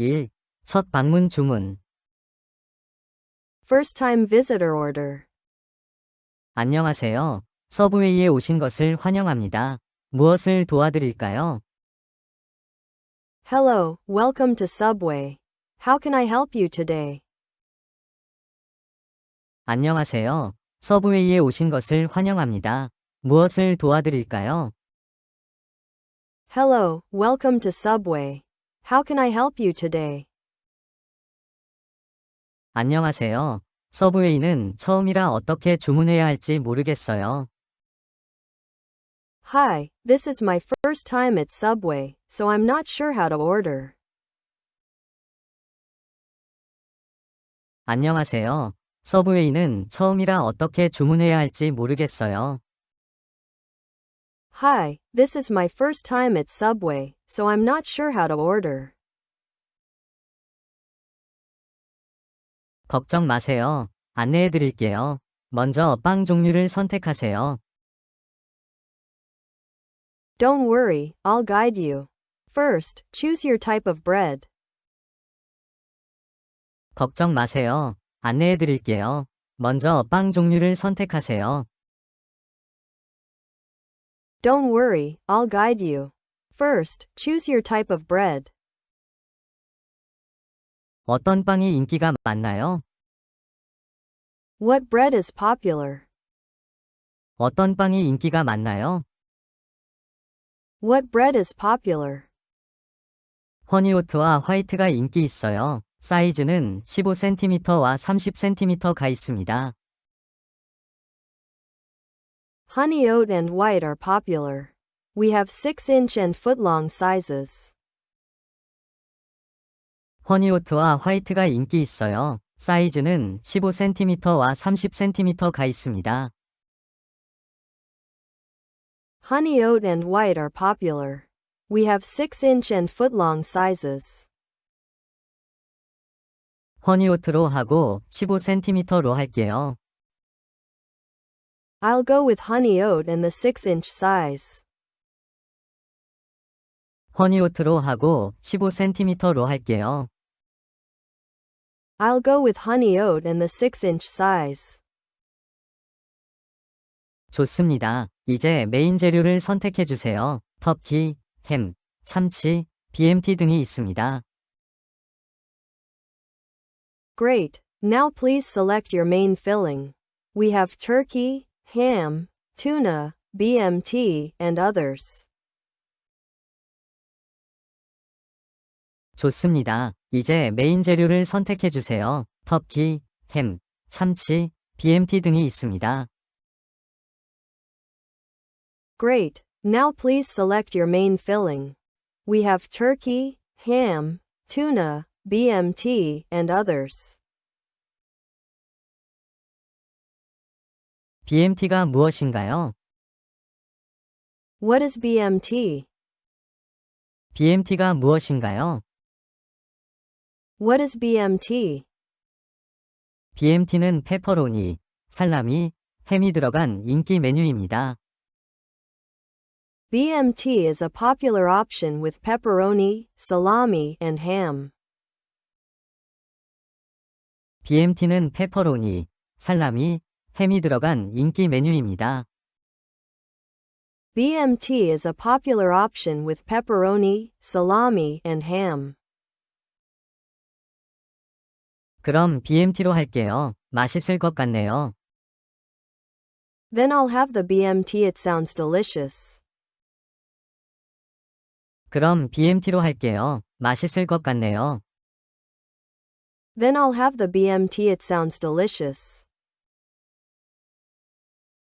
1. 첫 방문 주문. First time visitor order. 안녕하세요. 서브웨이에 오신 것을 환영합니다. 무엇을 도와드릴까요? Hello, welcome to Subway. How can I help you today? 안녕하세요. 서브웨이에 오신 것을 환영합니다. 무엇을 도와드릴까요? Hello, welcome to Subway. How can I help you today? 안녕하세요. 서브웨이는 처음이라 어떻게 주문해야 할지 모르겠어요. Hi, this is my first time at Subway, so I'm not sure how to order. 안녕하세요. 서브웨이는 처음이라 어떻게 주문해야 할지 모르겠어요. Hi, this is my first time at Subway, so I'm not sure how to order. 걱정 마세요. 안내해 드릴게요. 먼저 빵 종류를 선택하세요. Don't worry, I'll guide you. First, choose your type of bread. 걱정 마세요. 안내해 드릴게요. 먼저 빵 종류를 선택하세요. Don't worry, I'll guide you. First, choose your type of bread. 어떤 빵이 인기가 많나요? What bread is popular? 어떤 빵이 인기가 많나요? What bread is popular? 허니오트와 화이트가 인기 있어요. 사이즈는 15cm와 30cm가 있습니다. Honey oat and white are popular. We have 6 inch and foot long sizes. 허니오트와 화이트가 인기 있어요. 사이즈는 15cm와 30cm가 있습니다. Honey oat and white are popular. We have 6 inch and foot long sizes. 허니오트로 하고 15cm로 할게요. I'll go with honey oat and the 6 inch size. 허니오트로 하고 15cm로 할게요. I'll go with honey oat and the 6 inch size. 좋습니다. 이제 메인 재료를 선택해 주세요. 터키, 햄, 참치, BMT 등이 있습니다. Great. Now please select your main filling. We have turkey, ham, tuna, BMT, and others. 좋습니다. 이제 메인 재료를 선택해 주세요. 터키, 햄, 참치, BMT 등이 있습니다. Great. Now please select your main filling. We have turkey, ham, tuna, BMT, and others. BMT가 무엇인가요? What is BMT? BMT가 무엇인가요? What is BMT? BMT는 페퍼로니, 살라미, 햄이 들어간 인기 메뉴입니다. BMT is a popular option with pepperoni, salami, and ham. BMT는 페퍼로니, 살라미, 햄이 들어간 인기 메뉴입니다. BMT is a popular option with pepperoni, salami, and ham. 그럼 BMT로 할게요. 맛있을 것 같네요. Then I'll have the BMT. It sounds delicious. 그럼 BMT로 할게요. 맛있을 것 같네요. Then I'll have the BMT. It sounds delicious.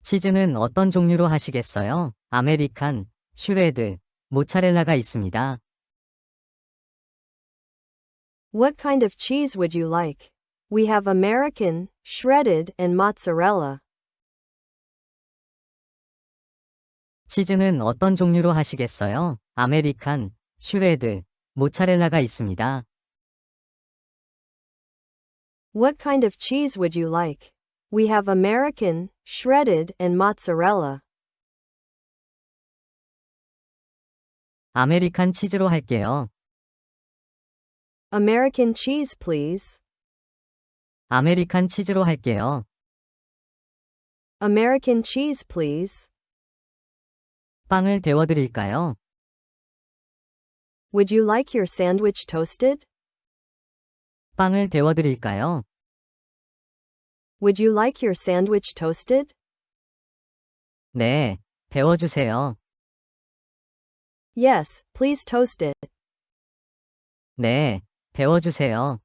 치즈는 어떤 종류로 하시겠어요? 아메리칸, 슈레드, 모차렐라가 있습니다. What kind of cheese would you like? We have American, shredded, and mozzarella. 치즈는 어떤 종류로 하시겠어요? 아메리칸, 슈레드, 모차렐라가 있습니다. What kind of cheese would you like? We have American, shredded, and mozzarella. 아메리칸 치즈로 할게요. American cheese, please. 아메리칸 치즈로 할게요. American cheese, please. 빵을 데워드릴까요? Would you like your sandwich toasted? 빵을 데워드릴까요? Would you like your sandwich toasted? 네, 데워주세요. Yes, please toast it. 네, 데워주세요.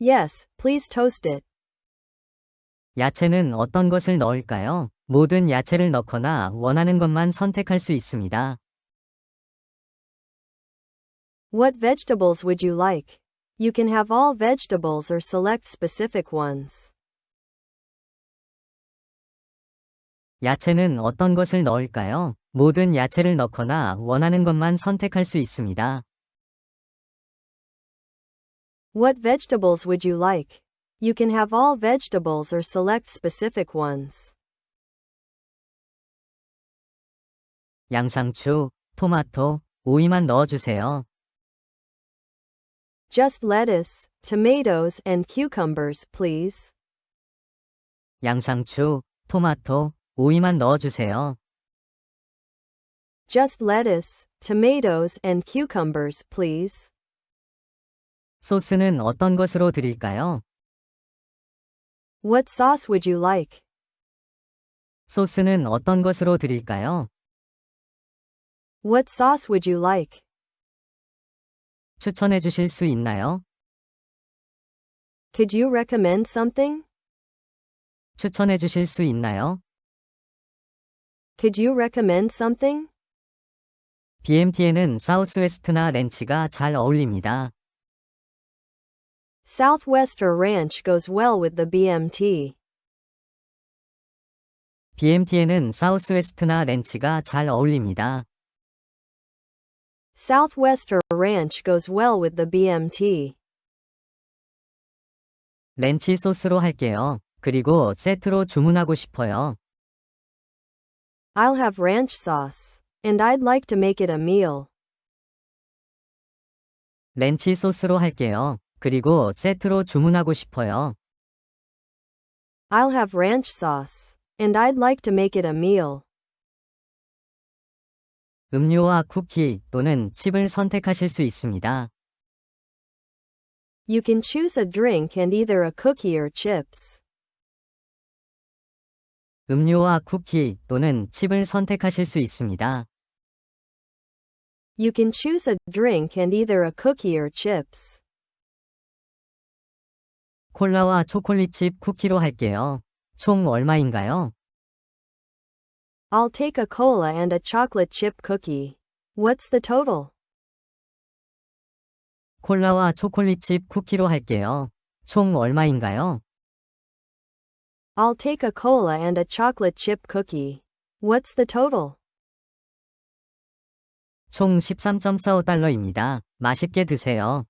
Yes, please toast it. 야채는 어떤 것을 넣을까요? 모든 야채를 넣거나 원하는 것만 선택할 수 있습니다. What vegetables would you like? You can have all vegetables or select specific ones. 야채는 어떤 것을 넣을까요? 모든 야채를 넣거나 원하는 것만 선택할 수 있습니다. What vegetables would you like? You can have all vegetables or select specific ones. 양상추, 토마토, 오이만 넣어주세요. Just lettuce, tomatoes, and cucumbers, please. 양상추, 토마토, 오이만 넣어주세요. Just lettuce, tomatoes, and cucumbers, please. 소스는 어떤 것으로 드릴까요? What sauce would you like? 소스는 어떤 것으로 드릴까요? What sauce would you like? 추천해 주실 수 있나요? Could you recommend something? 추천해 주실 수 있나요? Could you recommend something? BMT에는 사우스웨스트나 렌치가 잘 어울립니다. Southwest or ranch goes well with the BMT. BMT에는 사우스웨스트나 렌치가 잘 어울립니다. Southwest or ranch goes well with the BMT. 렌치 소스로 할게요. 그리고 세트로 주문하고 싶어요. I'll have ranch sauce. And I'd like to make it a meal. 렌치 소스로 할게요. 그리고 세트로 주문하고 싶어요. I'll have ranch sauce. And I'd like to make it a meal. 음료와 쿠키 또는 칩을 선택하실 수 있습니다. You can choose a drink and either a cookie or chips. 음료와 쿠키 또는 칩을 선택하실 수 있습니다. You can choose a drink and either a cookie or chips. 콜라와 초콜릿 칩 쿠키로 할게요. 총 얼마인가요? I'll take a cola and a chocolate chip cookie. What's the total? 콜라와 초콜릿칩 쿠키로 할게요. 총 얼마인가요? I'll take a cola and a chocolate chip cookie. What's the total? 총 13.45달러입니다. 맛있게 드세요.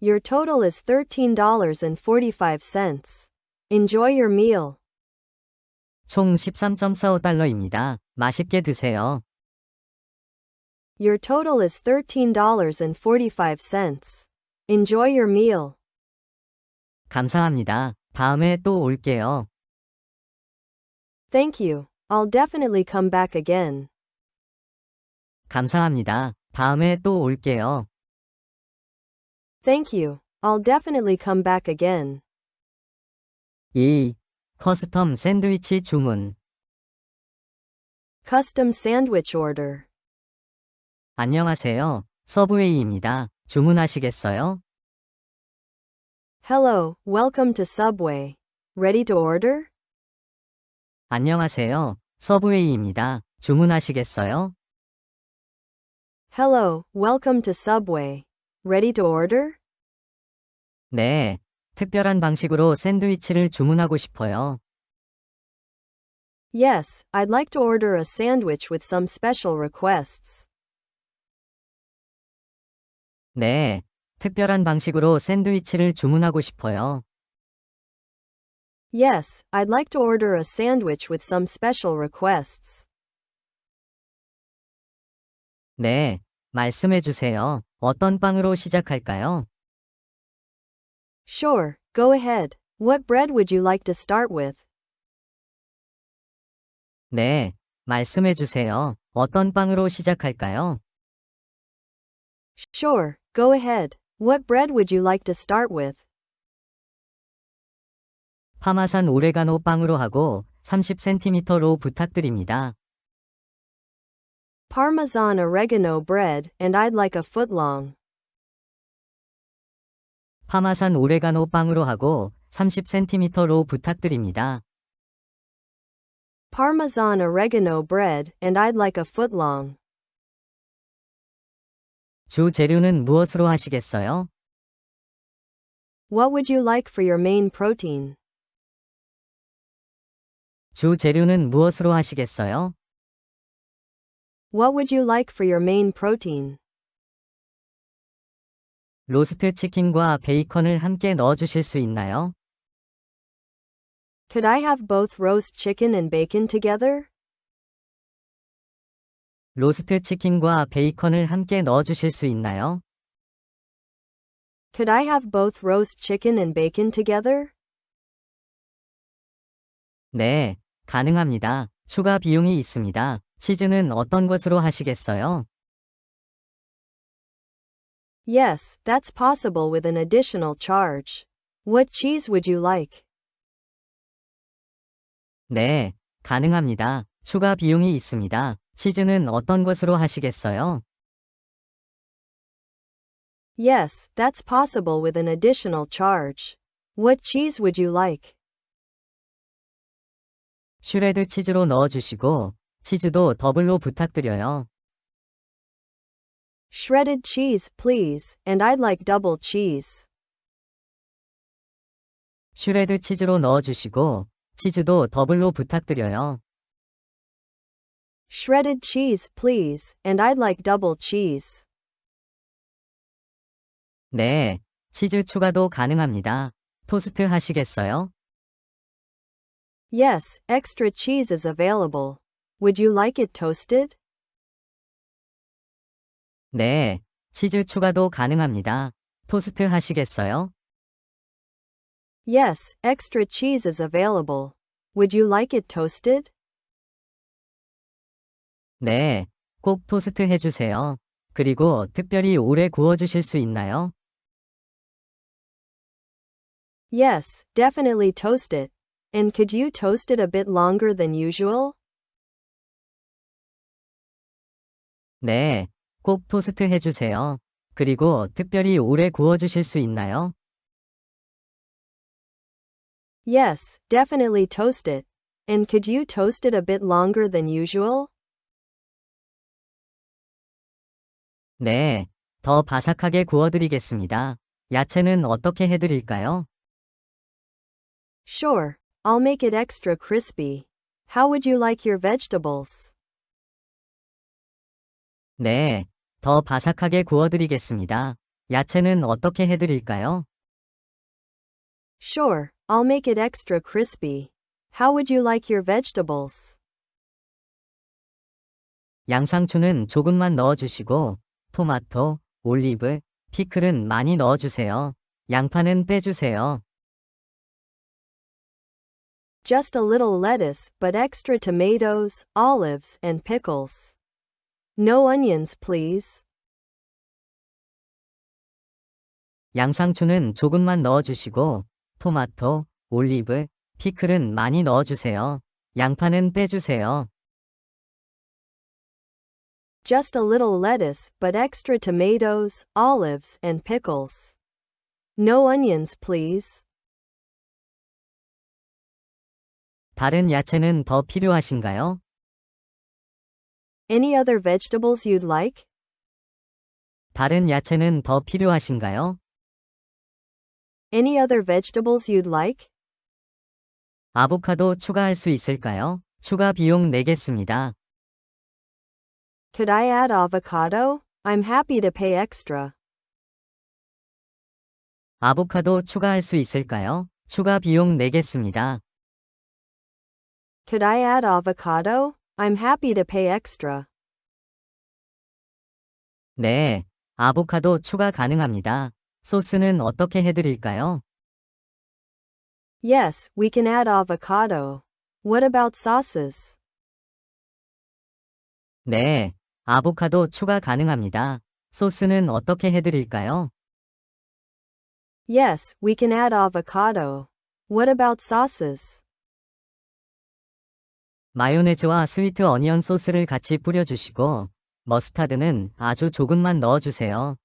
Your total is $13.45. Enjoy your meal. 총 13.45달러입니다. 맛있게 드세요. Your total is $13.45. Enjoy your meal. 감사합니다. 다음에 또 올게요. Thank you. I'll definitely come back again. 감사합니다. 다음에 또 올게요. Thank you. I'll definitely come back again. 2. 커스텀 샌드위치 주문. Custom sandwich order. 안녕하세요. 서브웨이입니다. 주문하시겠어요? Hello, welcome to Subway. Ready to order? 안녕하세요. 서브웨이입니다. 주문하시겠어요? Hello, welcome to Subway. Ready to order? 네. 특별한 방식으로 샌드위치를 주문하고 싶어요. Yes, I'd like to order a sandwich with some special requests. 네. 특별한 방식으로 샌드위치를 주문하고 싶어요. Yes, I'd like to order a sandwich with some special requests. 네. 말씀해 주세요. 어떤 빵으로 시작할까요? Sure, go ahead. What bread would you like to start with? 네, 말씀해 주세요. 어떤 빵으로 시작할까요? Sure, go ahead. What bread would you like to start with? 파마산 오레가노 빵으로 하고 30cm로 부탁드립니다. Parmesan oregano bread, and I'd like a foot long. 파마산 오레가노 빵으로 하고 30cm로 부탁드립니다. Parmesan oregano bread, and I'd like a foot long. 주 재료는 무엇으로 하시겠어요? What would you like for your main protein? 주 재료는 무엇으로 하시겠어요? What would you like for your main protein? 로스트 치킨과 베이컨을 함께 넣어 주실 수 있나요? Could I have both roast chicken and bacon together? 로스트 치킨과 베이컨을 함께 넣어 주실 수 있나요? Could I have both roast chicken and bacon together? 네, 가능합니다. 추가 비용이 있습니다. 치즈는 어떤 것으로 하시겠어요? Yes, that's possible with an additional charge. What cheese would you like? 네, 가능합니다. 추가 비용이 있습니다. 치즈는 어떤 것으로 하시겠어요? Yes, that's possible with an additional charge. What cheese would you like? 슈레드 치즈로 넣어 주시고, 치즈도 더블로 부탁드려요. Shredded cheese, please, and I'd like double cheese. 슈레드 치즈로 넣어 주시고, 치즈도 더블로 부탁드려요. Shredded cheese, please, and I'd like double cheese. 네, 치즈 추가도 가능합니다. 토스트 하시겠어요? Yes, extra cheese is available. Would you like it toasted? 네, 치즈 추가도 가능합니다. 토스트 하시겠어요? Yes, extra cheese is available. Would you like it toasted? 네, 꼭 토스트 해주세요. 그리고 특별히 오래 구워주실 수 있나요? Yes, definitely toast it. And could you toast it a bit longer than usual? 네, 꼭 토스트 해주세요. 그리고 특별히 오래 구워주실 수 있나요? Yes, definitely toast it. And could you toast it a bit longer than usual? 네, 더 바삭하게 구워드리겠습니다. 야채는 어떻게 해드릴까요? Sure, I'll make it extra crispy. How would you like your vegetables? 네, 더 바삭하게 구워드리겠습니다. 야채는 어떻게 해드릴까요? Sure, I'll make it extra crispy. How would you like your vegetables? 양상추는 조금만 넣어주시고, 토마토, 올리브, 피클은 많이 넣어주세요. 양파는 빼주세요. Just a little lettuce, but extra tomatoes, olives, and pickles. No onions, please. 양상추는 조금만 넣어주시고, 토마토, 올리브, 피클은 많이 넣어주세요. 양파는 빼주세요. Just a little lettuce, but extra tomatoes, olives, and pickles. No onions, please. 다른 야채는 더 필요하신가요? Any other vegetables you'd like? 다른 야채는 더 필요하신가요? Any other vegetables you'd like? 아보카도 추가할 수 있을까요? 추가 비용 내겠습니다. Could I add avocado? I'm happy to pay extra. 아보카도 추가할 수 있을까요? 추가 비용 내겠습니다. Could I add avocado? I'm happy to pay extra. 네, 아보카도 추가 가능합니다. 소스는 어떻게 해드릴까요? Yes, we can add avocado. What about sauces? 네, 아보카도 추가 가능합니다. 소스는 어떻게 해드릴까요? Yes, we can add avocado. What about sauces? 마요네즈와 스위트 어니언 소스를 같이 뿌려주시고, 머스타드는 아주 조금만 넣어주세요.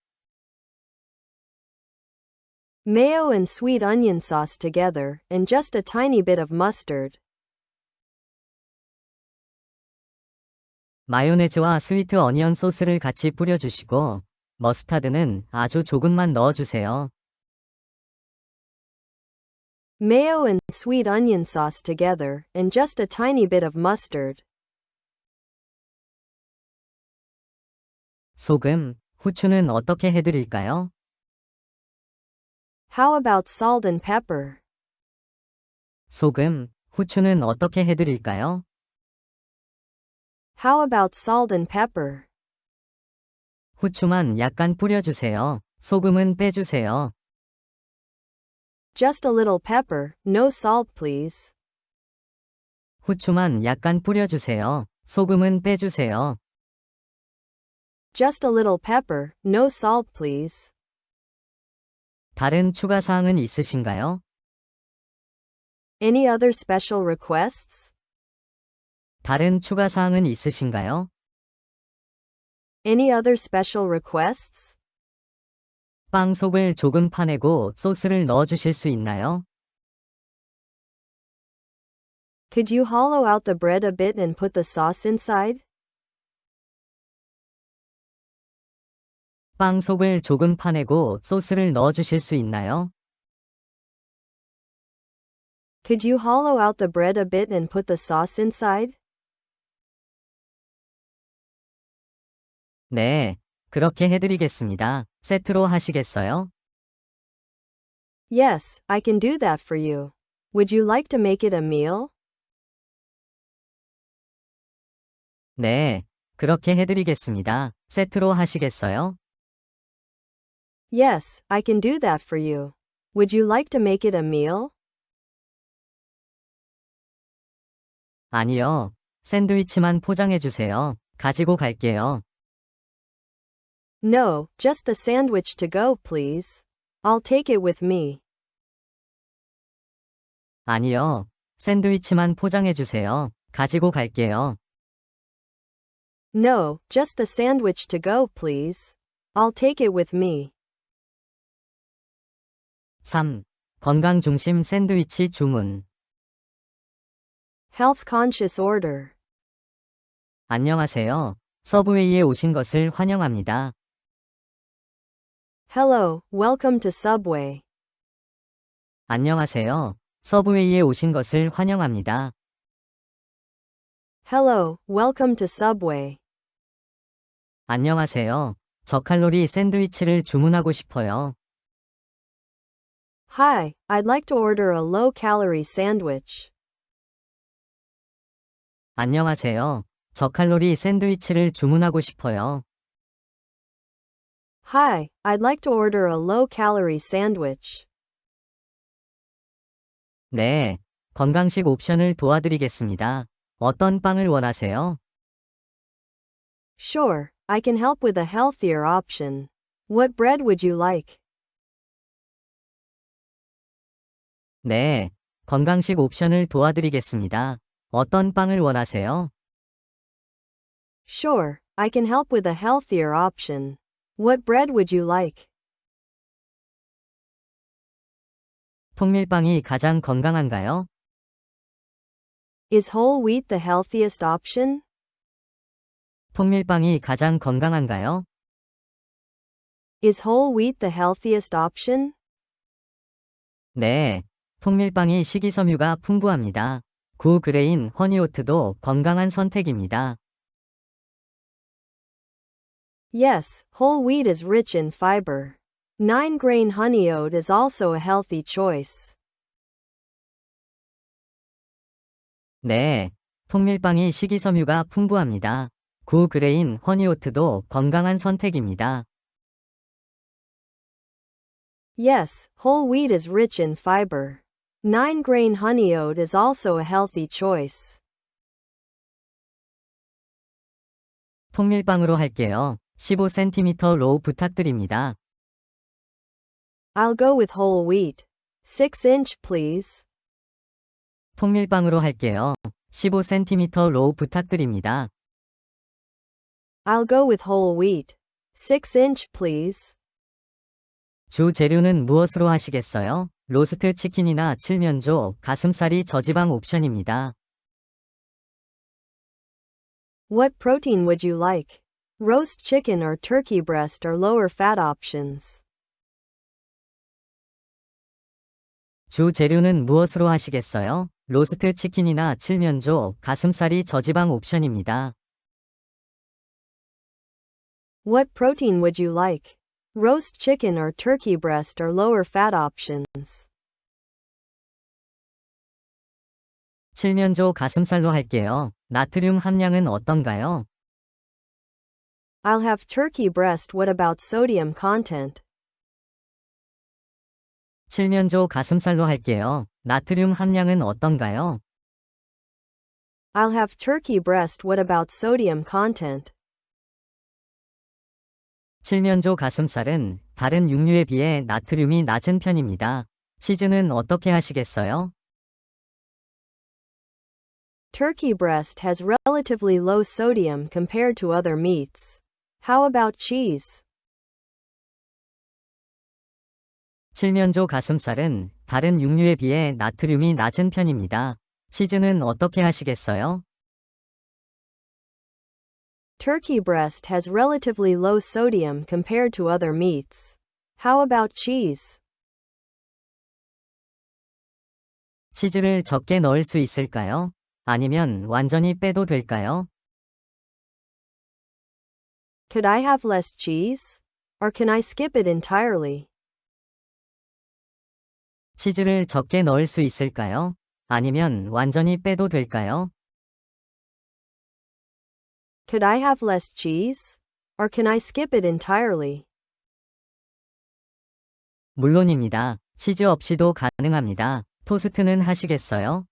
Mayo and sweet onion sauce together, and just a tiny bit of mustard. 마요네즈와 스위트 어니언 소스를 같이 뿌려주시고, 머스타드는 아주 조금만 넣어주세요. Mayo and sweet onion sauce together, and just a tiny bit of mustard. 소금, 후추는 어떻게 해드릴까요? How about salt and pepper? 소금, 후추는 어떻게 해드릴까요? How about salt and pepper? 후추만 약간 뿌려주세요. 소금은 빼주세요. Just a little pepper, no salt please. 후추만 약간 뿌려주세요. 소금은 빼주세요. Just a little pepper, no salt please. 다른 추가 사항은 있으신가요? Any other special requests? 다른 추가 사항은 있으신가요? Any other special requests? 빵 속을 조금 파내고 소스를 넣어주실 수 있나요? Could you hollow out the bread a bit and put the sauce inside? 빵 속을 조금 파내고 소스를 넣어주실 수 있나요? Could you hollow out the bread a bit and put the sauce inside? 네, 그렇게 해드리겠습니다. 세트로 하시겠어요? Yes, I can do that for you. Would you like to make it a meal? 네, 그렇게 해드리겠습니다. 세트로 하시겠어요? Yes, I can do that for you. Would you like to make it a meal? 아니요. 샌드위치만 포장해 주세요. 가지고 갈게요. No, just the sandwich to go, please. I'll take it with me. 아니요. 샌드위치만 포장해 주세요. 가지고 갈게요. No, just the sandwich to go, please. I'll take it with me. 3. 건강 중심 샌드위치 주문. Health conscious order. 안녕하세요. 서브웨이에 오신 것을 환영합니다. Hello, welcome to Subway. 안녕하세요. 서브웨이에 오신 것을 환영합니다. Hello, welcome to Subway. 안녕하세요. 저칼로리 샌드위치를 주문하고 싶어요. Hi, I'd like to order a low calorie sandwich. 안녕하세요. 저칼로리 샌드위치를 주문하고 싶어요. Hi, I'd like to order a low calorie sandwich. 네, 건강식 옵션을 도와드리겠습니다. 어떤 빵을 원하세요? Sure, I can help with a healthier option. What bread would you like? 네, 건강식 옵션을 도와드리겠습니다. 어떤 빵을 원하세요? Sure, I can help with a healthier option. What bread would you like? 통밀빵이 가장 건강한가요? Is whole wheat the healthiest option? 통밀빵이 가장 건강한가요? Is whole wheat the healthiest option? 네, 통밀빵이 식이섬유가 풍부합니다. 구그레인 허니오트도 건강한 선택입니다. Yes, whole wheat is rich in fiber. 9 grain honey oat is also a healthy choice. 네, 통밀빵이 식이섬유가 풍부합니다. 구그레인 허니오트도 건강한 선택입니다. Yes, whole wheat is rich in fiber. 9 grain honey oat is also a healthy choice. 통밀빵으로 할게요. 15cm 로우 부탁드립니다. I'll go with whole wheat. 6 inch, please. 통밀빵으로 할게요. 15cm 로우 부탁드립니다. I'll go with whole wheat. 6 inch, please. 주 재료는 무엇으로 하시겠어요? 로스트 치킨이나 칠면조, 가슴살이 저지방 옵션입니다. What protein would you like? Roast chicken or turkey breast are lower fat options. 주 재료는 무엇으로 하시겠어요? 로스트 치킨이나 칠면조, 가슴살이 저지방 옵션입니다. What protein would you like? Roast chicken or turkey breast are lower fat options. 칠면조 가슴살로 할게요. 나트륨 함량은 어떤가요? I'll have turkey breast. What about sodium content? 칠면조 가슴살로 할게요. 나트륨 함량은 어떤가요? I'll have turkey breast. What about sodium content? 칠면조 가슴살은 다른 육류에 비해 나트륨이 낮은 편입니다. 치즈는 어떻게 하시겠어요? Turkey breast has relatively low sodium compared to other meats. How about cheese? 칠면조 가슴살은 다른 육류에 비해 나트륨이 낮은 편입니다. 치즈는 어떻게 하시겠어요? Turkey breast has relatively low sodium compared to other meats. How about cheese? 치즈를 적게 넣을 수 있을까요? 아니면 완전히 빼도 될까요? Could I have less cheese? Or can I skip it entirely? 치즈를 적게 넣을 수 있을까요? 아니면 완전히 빼도 될까요? Could I have less cheese? Or can I skip it entirely? 물론입니다. 치즈 없이도 가능합니다. 토스트는 하시겠어요?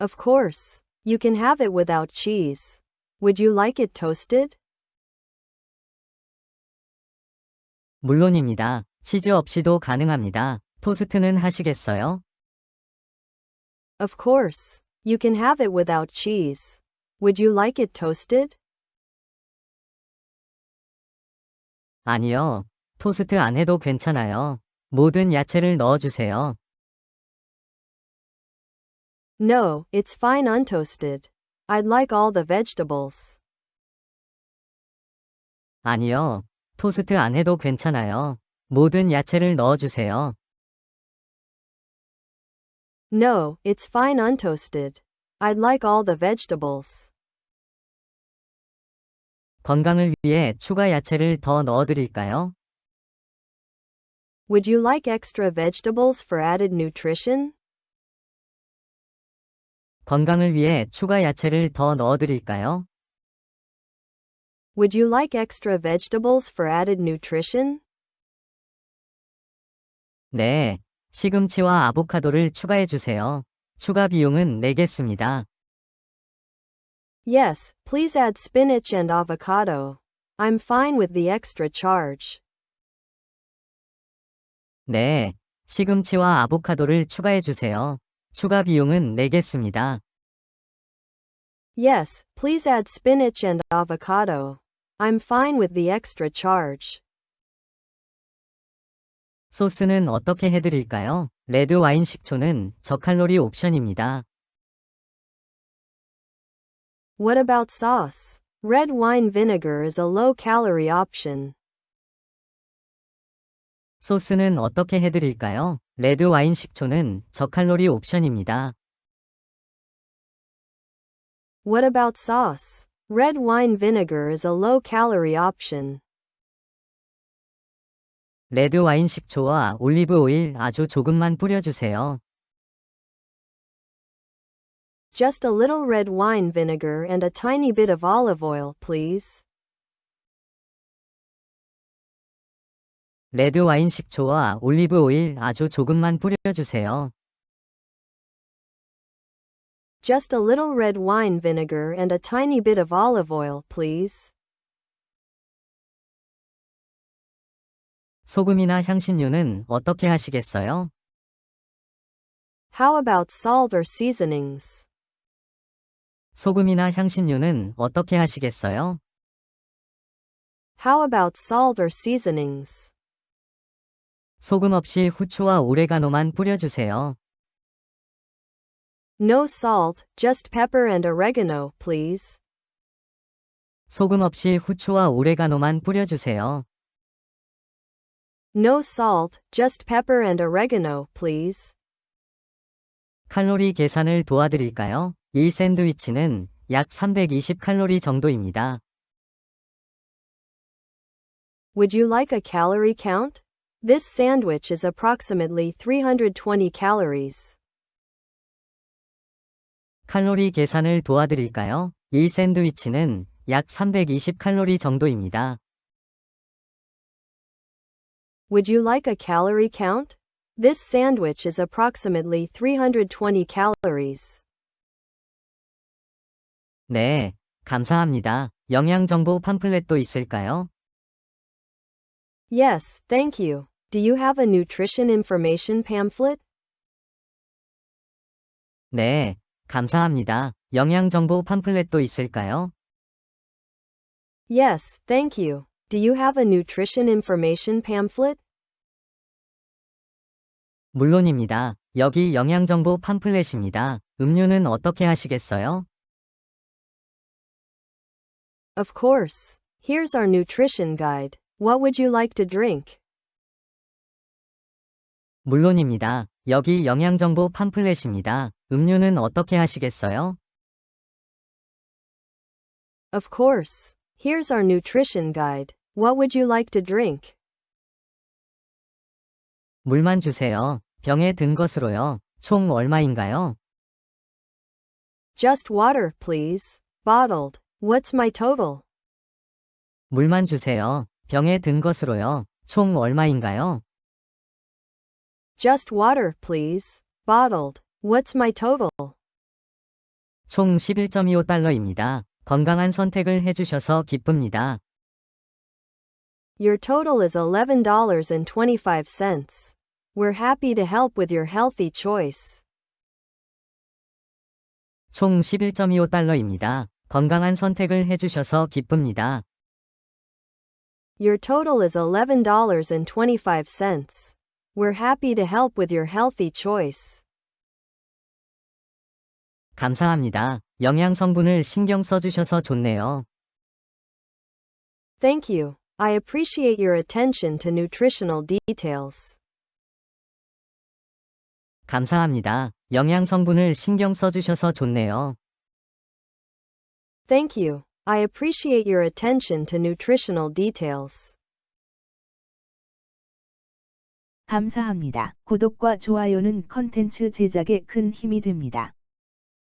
Of course. You can have it without cheese. Would you like it toasted? 물론입니다. 치즈 없이도 가능합니다. 토스트는 하시겠어요? Of course. You can have it without cheese. Would you like it toasted? 아니요. 토스트 안 해도 괜찮아요. 모든 야채를 넣어주세요. No, it's fine untoasted. I'd like all the vegetables. 아니요. 토스트 안 해도 괜찮아요. 모든 야채를 넣어주세요. No, it's fine untoasted. I'd like all the vegetables. 건강을 위해 추가 야채를 더 넣어드릴까요? Would you like extra vegetables for added nutrition? 건강을 위해 추가 야채를 더 넣어드릴까요? Would you like extra vegetables for added nutrition? 네. 시금치와 아보카도를 추가해 주세요. 추가 비용은 내겠습니다. Yes, please add spinach and avocado. I'm fine with the extra charge. 네. 시금치와 아보카도를 추가해 주세요. 추가 비용은 내겠습니다. Yes, please add spinach and avocado. I'm fine with the extra charge. 소스는 어떻게 해드릴까요? 레드 와인 식초는 저칼로리 옵션입니다. What about sauce? Red wine vinegar is a low calorie option. 소스는 어떻게 해드릴까요? 레드 와인 식초는 저칼로리 옵션입니다. What about sauce? Red wine vinegar is a low calorie option. 레드 와인 식초와 올리브 오일 아주 조금만 뿌려주세요. Just a little red wine vinegar and a tiny bit of olive oil, please. 레드 와인 식초와 올리브 오일 아주 조금만 뿌려주세요. Just a little red wine vinegar and a tiny bit of olive oil, please. 소금이나 향신료는 어떻게 하시겠어요? How about salt or seasonings? 소금이나 향신료는 어떻게 하시겠어요? How about salt or seasonings? 소금 없이 후추와 오레가노만 뿌려주세요. No salt, just pepper and oregano, please. 소금 없이 후추와 오레가노만 뿌려주세요. No salt, just pepper and oregano, please. 칼로리 계산을 도와드릴까요? 이 샌드위치는 약 320 칼로리 정도입니다. Would you like a calorie count? This sandwich is approximately 320 calories. 칼로리 계산을 도와드릴까요? 이 샌드위치는 약 320칼로리 정도입니다. Would you like a calorie count? This sandwich is approximately 320 calories. 네, 감사합니다. 영양정보 팜플렛도 있을까요? Yes, thank you. Do you have a nutrition information pamphlet? 네, 감사합니다. 영양정보 팜플렛도 있을까요? Yes, thank you. Do you have a nutrition information pamphlet? 물론입니다. 여기 영양정보 팜플렛입니다. 음료는 어떻게 하시겠어요? Of course. Here's our nutrition guide. What would you like to drink? 물론입니다. 여기 영양정보 팜플렛입니다. 음료는 어떻게 하시겠어요? Of course. Here's our nutrition guide. What would you like to drink? 물만 주세요. 병에 든 것으로요. 총 얼마인가요? Just water, please. Bottled. What's my total? 물만 주세요. 병에 든 것으로요. 총 얼마인가요? Just water, please. Bottled. What's my total? 총 11.25달러입니다. 건강한 선택을 해주셔서 기쁩니다. Your total is $11.25. We're happy to help with your healthy choice. 총 11.25달러입니다. 건강한 선택을 해주셔서 기쁩니다. Your total is $11.25. We're happy to help with your healthy choice. 감사합니다. 영양 성분을 신경 써주셔서 좋네요. Thank you. I appreciate your attention to nutritional details. 감사합니다. 영양 성분을 신경 써주셔서 좋네요. Thank you. I appreciate your attention to nutritional details. 감사합니다. 구독과 좋아요는 컨텐츠 제작에 큰 힘이 됩니다.